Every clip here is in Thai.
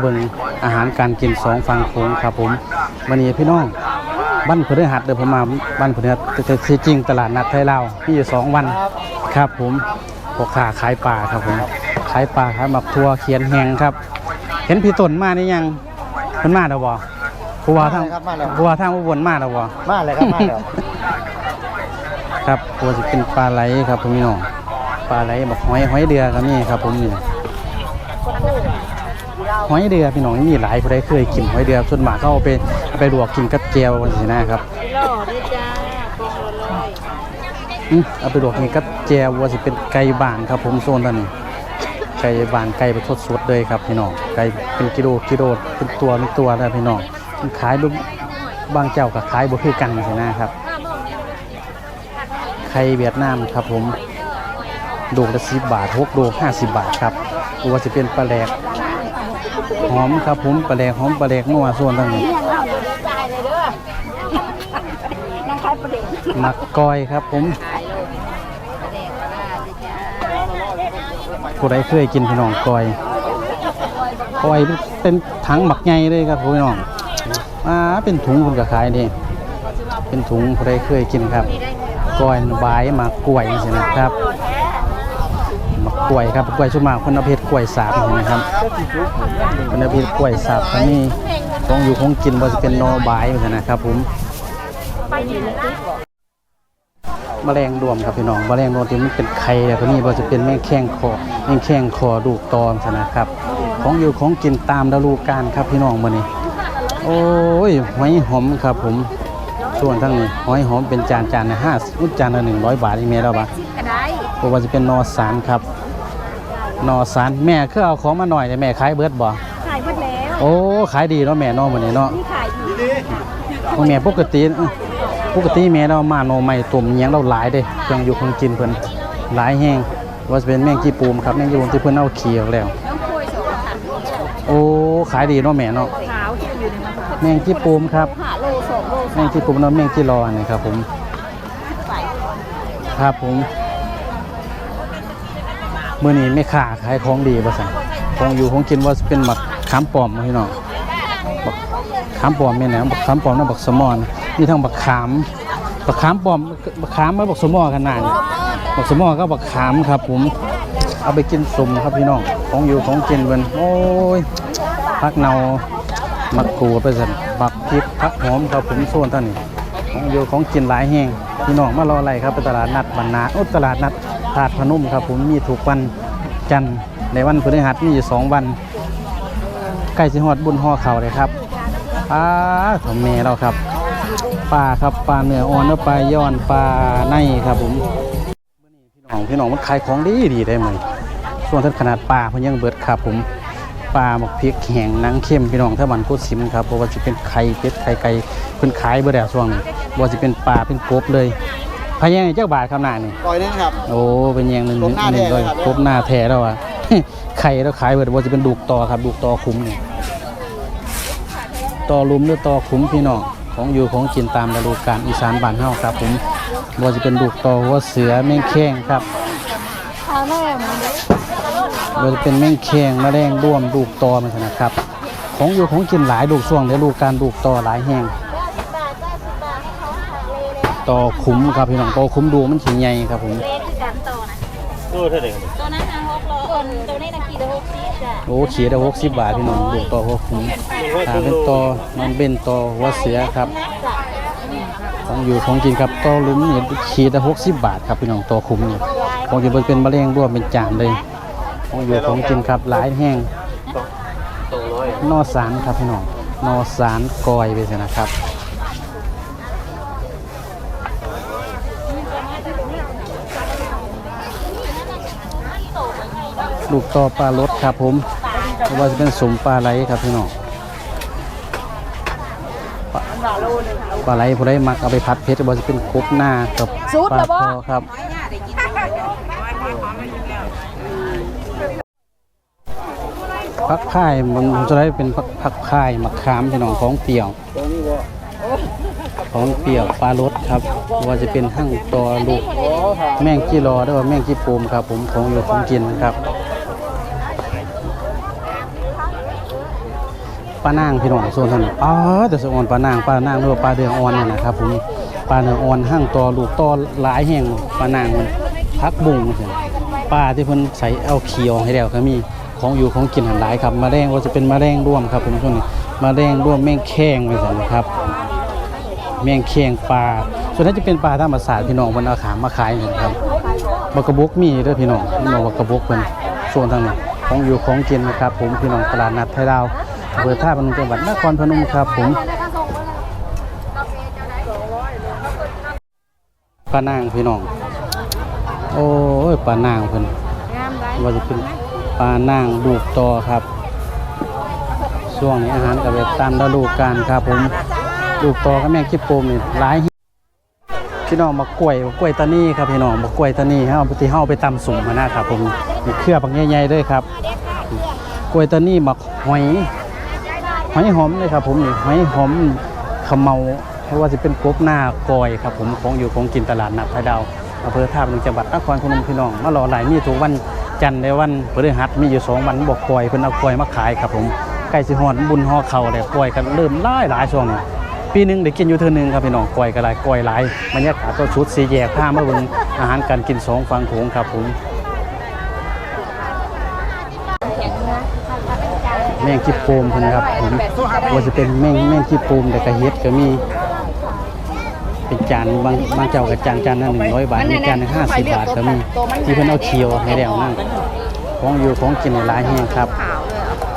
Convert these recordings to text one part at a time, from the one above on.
เบิ่งอาหารการกินสองฝั่งโขงครับผมวันนี้พี่น้องบ้านพฤหัสเดี๋ยวผมมาบ้านพฤหัสแต่แต่ที่จริงตลาดนัดไทยลาวมีอยู่สองวันครับผมพ่อค้าขายปลาครับผมขายปลาขายหมักทัวเขียนแหงครับ เห็นพี่ต้นมานี่ยังเพิ่นมาแล้วบ่ผู้ว่าทางมาแล้วครับมาแล้วผู้ว่าทางอุบลมาแล้วบ่มาเลยครับมาแล้วครับตัวจะเป็นปลาไหลครับผมพี่น้องปลาไหลบักหอยหอยเดือก็มีครับผมนี่ หอยเดือพี่น้องมีหลายผู้ใดเคยกินหอยเดือส่วนมากเขาเอาไปเอาไปลวกกินกับแจวสินะครับหล่อด้วยจ้าโปรเลยอืมเอาไปลวกกินกับแจวว่าสิเป็นไก่บ้านครับผมโซนตอนนี้ไก่บ้านไก่ไปทดสดเลยครับพี่น้องไก่เป็นกิโลกิโลเป็นตัวเป็นตัวแล้วพี่น้องมันขายแบบบางเจ้าก็ขายบ่คือกันสินะครับไข่เวียดนามครับผมโดกละสิบบาทหกโดกห้าสิบบาทครับหรือว่าจะเป็นปลาแหลก หอมครับผมปลาแหลกหอมปลาแหลกนัวส่วนต่างเลี้ยงเราเดี๋ยวได้จ่ายเลยเด้อนั่งขายประเด็นๆหมักกอยครับผมผู้ใดเคยกินพี่น้องกอยกอยเป็นถังหมักใหญ่เลยครับพี่น้องอ่าเป็นถุงคุณกับขายนี่เป็นถุงผู้ใดเคยกินครับกอยใบหมากกล้วยสินะครับ กกล้วยครับกล้วยชุบหมากคนเอาเพชรกล้วยสาบนี่นะครับคนเอาเพชรกล้วยสาบก็มีของอยู่ของกินว่าจะเป็นหนอบายเหมือนกันนะครับผมแมลงรวมครับพี่น้องแมลงรวมที่มันเป็นไข่แล้วก็มีว่าจะเป็นแม่งแข้งคอแม่งแข้งคอดูกตอนซะนะครับ ของอยู่ของกินตามฤดูกาลครับพี่น้องมื้อนี้โอ้ยหอยหอมครับผมส่วนทั้งนี้หอยหอมเป็นจานจานละห้าอุยจานละหนึ่งร้อยบาทนี่แม่เราปะก็ได้เพราะว่าจะเป็นนอสารครับ นอสารแม่คือเอาของมาหน่อยแต่แม่ขายเบิดบ่ขายหมดแล้ว โอ้ขายดีเนาะแม่เนอมื้อนี้เนาะนี่ขายอีกของแม่ปกติเอ้อปกติแม่เรามาโนใหม่ตุ่มอิหยังเราหลายเด้เครื่องอยู่ของกินเพิ่นหลายแห้งว่าจะเป็นแมงจีปูมครับแมงจีปูมที่เพิ่นเอาเขียวแล้ว น้องคุยสองพันโอ้ขายดีเนาะแม่เนาะ ขาวที่อยู่ในมันแมงจีปูมครับ หาโลสองโลแมงจีปูมเนาะแมงจีรอนี่ครับผม ไป ครับผม มื้อนี้แม่ค้าขายของดีบ่ซั่นของอยู่ของกินว่าเป็นหมักขามปอมพี่น้องบักขามปอมแม่นนะบักขามปอมนะบักสมอนมีทั้งบักขามบักขามปอมบักขามไมาบักสมอกันนานบักสมอก็บักขามครับ ผม เอาไปกินสมครับพี่น้องของอยู่ของกินเพิ่นโอ้ยพักเนามักกูไปสั่นบักพริกพักหอมครับผมส่วนท่านนี่ของอยู่ของกินหลายแห้งพี่น้องมารออะไรครับไปตลาดนัดบรรณาอุตลาดนัด ถาดพนมครับผมมีถูกวันจันทร์ในวันพฤหัสมีอยู่สองวันใกล้สิฮอดบุญห่อเขาเลยครับป้าทำเมเราครับปลาครับปลาเนื้ออ่อนเนื้อปลาย้อนปลาในครับผมพี่น้องพี่น้องมันขายของดีดีได้ไหมส่วนท่านขนาดปลาเพิ่นยังเบิดครับผมปลาหมกเพริกแห้งนังเข้มพี่น้องถ้ามันโคตรสิมครับเพราะว่าจะเป็นไข่เป็ดไข่ไก่เพิ่นขายเบิดแล้วช่วงนี้ว่าจะเป็นปลาเป็นกบเลย พะแยงเจ้าบาทครับหน้านี่ปล่อยนึงครับ โอ้เป็นแยงหนึ่งครบหน้าหนึ่งแท้เลยครับ ครบหน้าแท้แล้วอะ ไข่แล้วขายเบิดบ่ว่าจะเป็นดูกตอครับดูกตอคุ้มนี่ตอลุมหรือตอคุ้มพี่น้องของอยู่ของกินตามฤดูกาลอีสานบ้านเฮาครับ ผมบ่ว่าจะเป็นดูกตอหัวเสือแมงแข้งครับขาวแม่มันเราจะเป็นแม่งแข้งแมลงร่วมลูกตอมันนะครับ ของอยู่ของกินหลายลูกช่วงเดี๋ยวลูกการลูกตอหลายแห้ง ตอคุ้มครับพี่น้องตอคุ้มดูมันถึงใหญ่ครับผม เลขคือการต่อนะดูเท่าไหร่ตัวนั้นนะหกโลคนตัวนี้นะกี่ตัวหกสิบจ้ะโอ้เขียได้หกสิบบาทพี่น้องลูกตอหัวคุ้มถ้าเป็นตอมันเป็นตอหัวเสือครับของอยู่ของกินครับตอลุ้มเนี่ยขีดละหกสิบบาทครับพี่น้องตอคุ้มเนี่ยของอยู่เป็นมะเร็งร่วมเป็นจานเลยของอยู่ของกินครับหลายแห้งสองร้อยนอสารครับพี่น้องนอสารกอยไปสินะครับ ลูกต่อปลารสครับผมไม่ว่าจะเป็นสมปลาไหลครับพี่น้องปลาปลาไหลผู้ใดมักเอาไปพัดเพชรว่าจะเป็นกบหน้ากับปลาคอครับผักพายมันจะได้เป็นผักผักพายมะขามพี่น้องของเปรี้ยว ของเปรี้ยวปลารสครับ ว่าจะเป็นหั่งตอลูกแมงจีรอด้วยว่าแมงจีปูมครับ ผมของอยู่ของกินครับ ปลานางพี่น้องส่วนท่านอ๋อแต่สะออนปลานางปลานางหรือว่าปลาเดืองอ่อนนะครับผมปลาเดืองอ่อนห้างตอลูกตอหลายแห่งปลานางมันพักบุ้งปลาที่เพิ่นใส่เอาเขียวให้แล้วก็มีของอยู่ของกินหันหลายครับมาแรงว่าจะเป็นมาแรงร่วมครับผมช่วงนี้มาแรงร่วมแมงแข้งไปสั่นครับแมงแข้งปลาส่วนนั้นจะเป็นปลาธรรมศาสตร์พี่น้องมันเอาขามมาขายนี่ครับบักกะบกมีเด้อพี่น้องพี่น้องบักกะบกเป็นส่วนทางนี้ของอยู่ของกินนะครับผมพี่น้องตลาดนัดไทยดาว อำเภอท่าพนมจังหวัดนครพนมครับผมปลานางพี่น้อง โอ้ยปลานางเพิ่นว่าจะเป็นปลานางดูกตอครับ ช่วงนี้อาหารกับแบบตามฤดูกาลครับ ผมดูกตอกับแมงคิดโปมนี่หลายพี่น้องมากล้วยมากล้วยตานี่ครับพี่น้องมากล้วยตานี่ฮาเอาไปที่เฮาไปตำสุ่มมานะครับผมมีเครือบักใหญ่ๆด้วยครับ กล้วยตานี่มักหอย หอยหอมเลยครับผมนี่หอยหอมขมเมาเพราะว่าจะเป็นกบหน้ากอยครับผมของอยู่ของกินตลาดนัดไทยดาวอำเภอท่าพนมจังหวัดนครพนมพี่น้องมารอหลายมีทุกวันจันทร์ในวันพฤหัสมีอยู่สองวันบอกกอยเพิ่นเอากอยมาขายครับผมใกล้สิฮอดบุญฮอเข่าแล้วกอยกันเริ่มหลายหลายช่วงนี้ปีหนึงได้กินอยู่เทื่อหนึงครับพี่น้องกล้วยกระไรกล้วยหลายบรรยากาศตัวชุดสีแยกผ้ามาเบิ่งอาหารการกินสองฝั่งโขงครับผม แมงจิบโปมเพิ่นครับผมว่าจะเป็นแมงแมงจิบโปมแต่กระเฮ็ดก็มีเป็นจานบางบางเจ้ากับจานจานละหนึ่งร้อยบาทมีจานละห้าสิบบาทก็มีที่เพิ่นเอาเคียวให้แล้วนั่นของอยู่ของกินหลายแห้งครับ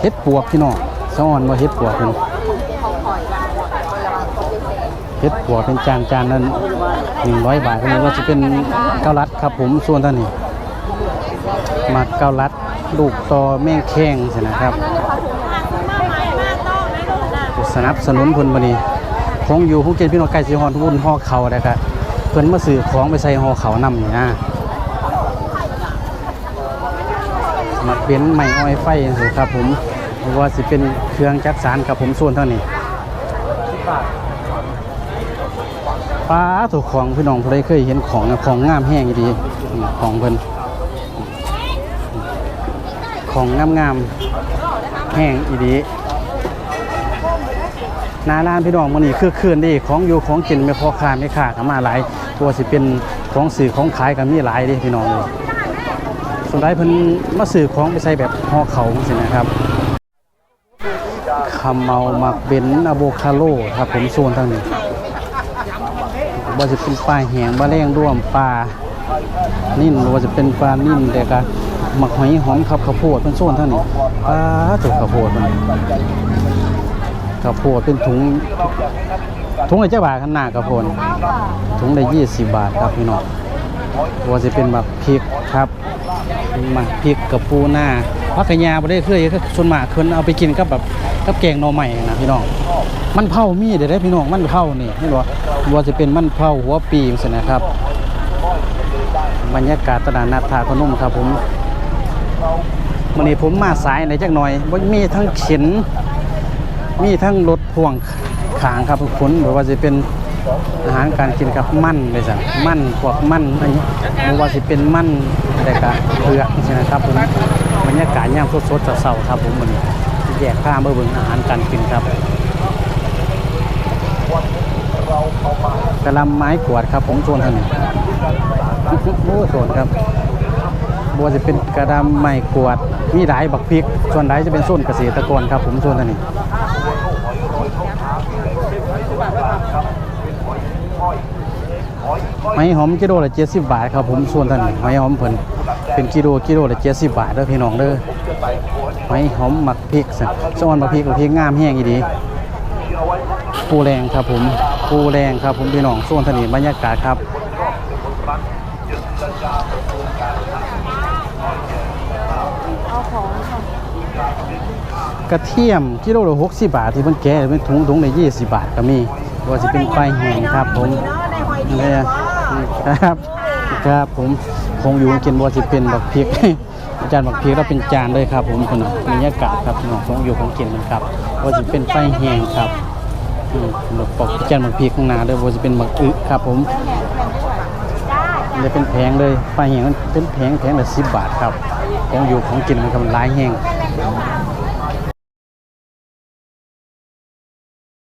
เฮ็ดปวกพี่น้องสะออนว่าเฮ็ดปวกเพิ่นเพชรหัวเป็นจานจานนั้นหนึ่งร้อยบาทนี้ว่าจะเป็นเกาลัดครับผมส่วนท่านนี้มาเกาลัดลูกตอแม่งแข้งสินะครับ สนับสนุนเพิ่นบันี้ของอยู่ผู้เกินพี่น้องไก่สีหอนวุ่นห่อเขาได้ครับเพิ่นมาซื้อของไปใส่ห่อเขานำนี่นะมาเป็นไม้อ้อยไฟสิครับผมว่าสิเป็นเครื่องจักสารครับผมส่วนเท่านี้ป้าถูกของพี่น้องผู้ใดเคยเห็นของนะของงามแห้งดีของเพิ่นของงามงามแห้งอีดี นาร้านพี่น้องมื้อนี้คือคืนดีของอยู่ของกินไม่พอค้าไม่ขาดมาหลายตัวสิเป็นของสื่อของขายก็มีหลายดิพี่น้องเลยส่วนใดเพิ่นมาสื่อของไปใส่แบบห่อเขาจังซี่นะครับคำเมาหมักเบนอะโวคาโลครับผมโซนทางนี้ว่าจะเป็นปลาแหงปลาแรงร่วมปลานิ่นว่าจะเป็นปลานิ่นแต่ก็หมักหอยหอมครับข้าวโพดเป็นโซนท่านี้ปลาตัวข้าวโพดมัน ข้าวโพดเป็นถุงถุงละเจ้าบาทขนาดข้าวโพดถุงละยี่สิบบาทครับพี่น้องว่าจะเป็นหมักพริกครับมักพริกกับปูหน้าพักกะยาบ่ได้เคยก็ส่วนมากคนเอาไปกินกับแบบกับแกงหน่อใหม่นะพี่น้องมันเผามีเดี๋ยวได้พี่น้องมันเผานี่เห็นบ่ว่าจะเป็นมันเผาหัวปีจังนะครับ บรรยากาศตลาดนัดท่าพนมครับผมวันนี้ผมมาสายในจักหน่อยบ่มีทั้งเข็น มีทั้งรถพ่วงขางครับทุกคนหรือว่าจะเป็นอาหารการกินครับมั่นเลยสั่นมันพวกมั่นอันนี้หรือว่าจะเป็นมั่นแต่ก็เผือกใช่ไหมครับผมบรรยากาศย่างสดๆเสาๆครับผมวันแยกข้ามเบอร์เบิ่งอาหารการกินครับกระลำไม้กวาดครับผมโซนท่านนี้โอ้โซนครับบัวจะเป็นกระดำไม้กวาดมีหลายบักพริก ส่วนใดจะเป็นโซนเกษตรกรครับผมโซนท่าน ไม้หอมกิโลละเจ็ดสิบบาทครับผมส่วนท่านนไม้หอมเพิ่นเป็นกิโลกิโลละเจ็ดสิบบาทเด้อพี่น้องเด้อไม้หอมหมักพริกสัสอนบักพริกบักพริกงามแห้งอีดีปูแรงครับผมปูแรงครับผมพี่น้องส่วนถนนบรรยากาศครับกระเทียมกิโลละหกสิบบาทที่เพิ่นแกะเป็นถุงถุงละยี่สิบบาทก็มี ว่าจะเป็นไฟแห้งครับผมเนี่ยครับ ครับผมคงอยู่กินว่าจะเป็นบักพริกอาจานบักเพริกแล้วเป็นจานเลยครับ ผมคนน่ะบรรยากาศครับน้องคงอยู่ของกินมันครับว่าจะเป็นไฟแห้งครับอืมหมกอกจันหมักเพีข้างหน้าด้อว่าจะเป็นหมักอึครับ ผมเลยเป็นแพงเลยปลาแห้งมันเป็นแพงแพงละสิบบาทครับ ของอยู่ของกินมันกำลังหลายแห้ง